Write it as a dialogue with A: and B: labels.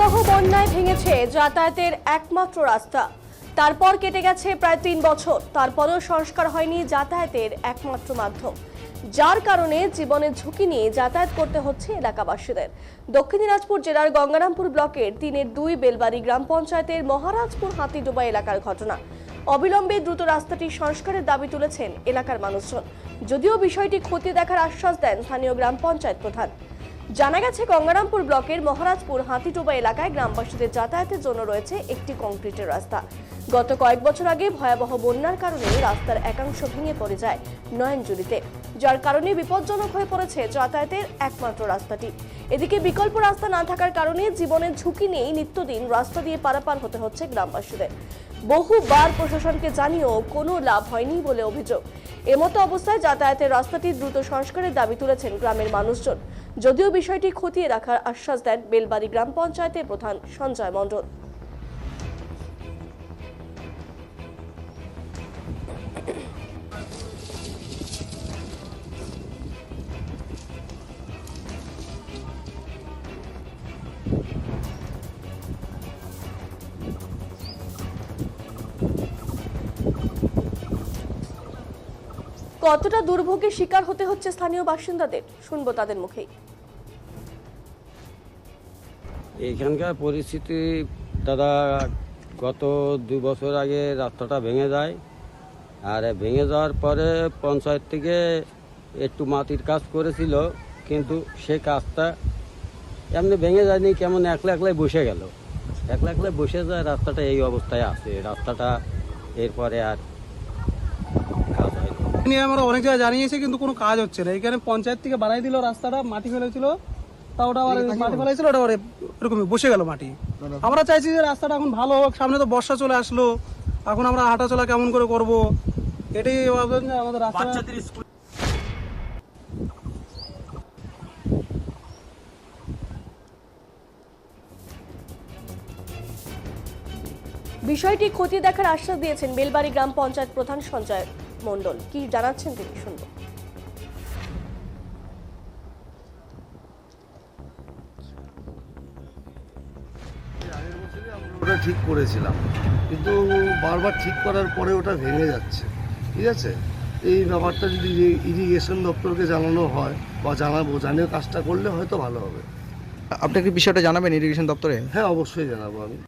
A: ভয়াবহ বন্যায় ভেঙেছে যাতায়াতের একমাত্র রাস্তা। তারপর কেটে গেছে প্রায় তিন বছর। তারপরও সংস্কার হয়নি যাতায়াতের একমাত্র মাধ্যম। যার কারণে জীবনের ঝুঁকি নিয়ে যাতায়াত করতে হচ্ছে এলাকাবাসীদের। দক্ষিণ দিনাজপুর জেলার গঙ্গারামপুর ব্লকের তিনের দুই বেলবাড়ি গ্রাম পঞ্চায়েতের মহারাজপুর হাতিডোবা এলাকার ঘটনা। অবিলম্বে দ্রুত রাস্তাটি সংস্কারের দাবি তুলেছেন এলাকার মানুষজন। যদিও বিষয়টি খতিয়ে দেখার আশ্বাস দেন স্থানীয় গ্রাম পঞ্চায়েত প্রধান। জানা গেছে, গঙ্গারামপুর ব্লকের মহারাজপুর হাতিটোবা এলাকায় গ্রামবাসীদের যাতায়াতের জন্য রয়েছে একটি কংক্রিটের রাস্তা। গত কয়েক বছর আগে ভয়াবহ বন্যার কারণে রাস্তার একাংশ ভেঙে পড়ে যায় নয়নজুলিতে, যার কারণে বিপজ্জনক হয়ে পড়েছে যাতায়াতের একমাত্র রাস্তাটি। এদিকে বিকল্প রাস্তা না থাকার কারণে জীবনের ঝুঁকি নিয়েই নিত্যদিন রাস্তা দিয়ে পারাপার হতে হচ্ছে গ্রামবাসীদের। বহুবার প্রশাসনকে জানিয়েও কোনো লাভ হয়নি বলে অভিযোগ। এমতো অবস্থায় যাতায়াতের রাস্তাটি দ্রুত সংস্কারের দাবি তুলেছেন গ্রামের মানুষজন। যদিও বিষয়টি খতিয়ে রাখার আশ্বাস দেন বেলবাড়ি গ্রাম পঞ্চায়েতের প্রধান সঞ্জয় মণ্ডল। কতটা দুর্ভোগের শিকার হতে হচ্ছে স্থানীয় বাসিন্দাদের? শুনব তাদের মুখেই।
B: এইখানকার পরিস্থিতি, দাদা, গত দু বছর আগে রাস্তাটা ভেঙে যায়। আর ভেঙে যাওয়ার পরে পঞ্চায়েত থেকে একটু মাটির কাজ করেছিল, কিন্তু সে কাজটা এমনি ভেঙে যায়নি, কেমন একলা একলাই বসে গেল। একলা একলাই বসে যায়, রাস্তাটা এই অবস্থায় আছে। রাস্তাটা এরপরে আর
C: নিয়ে আমরা অনেক জায়গায় জানিয়েছি কিন্তু কোনো কাজ হচ্ছে না। এখানে পঞ্চায়েত থেকে বানাই দিল রাস্তাটা মাটি ফেলেছিল তা ওটা আবার মাটি ফেলেছিল ওটা আবার এরকমই বসে গেল মাটি। আমরা চাইছি যে রাস্তাটা এখন ভালো হোক সামনে তো বর্ষা চলে আসলো এখন আমরা হাঁটা চলা কেমন করে করব? এটাই ভাবছেন যে আমাদের রাস্তা
A: বিষয়টি খতিয়ে দেখার আশ্বাস দিয়েছেন বেলবাড়ি গ্রাম পঞ্চায়েত প্রধান সঞ্জয়। মণ্ডল কি জানাচ্ছেন তিনি? শুনব।
D: ওটা ঠিক করেছিলাম কিন্তু বারবার ঠিক করার পরে ওটা ভেঙে যাচ্ছে ঠিক আছে? এই ব্যাপারটা যদি ইরিগেশন দপ্তরকে জানানো হয় বা জানাব জানিয়ে কাজটা করলে হয়তো ভালো হবে।
E: আপনি কি বিষয়টা জানাবেন ইরিগেশন দপ্তরে?
D: হ্যাঁ অবশ্যই জানাব আমি।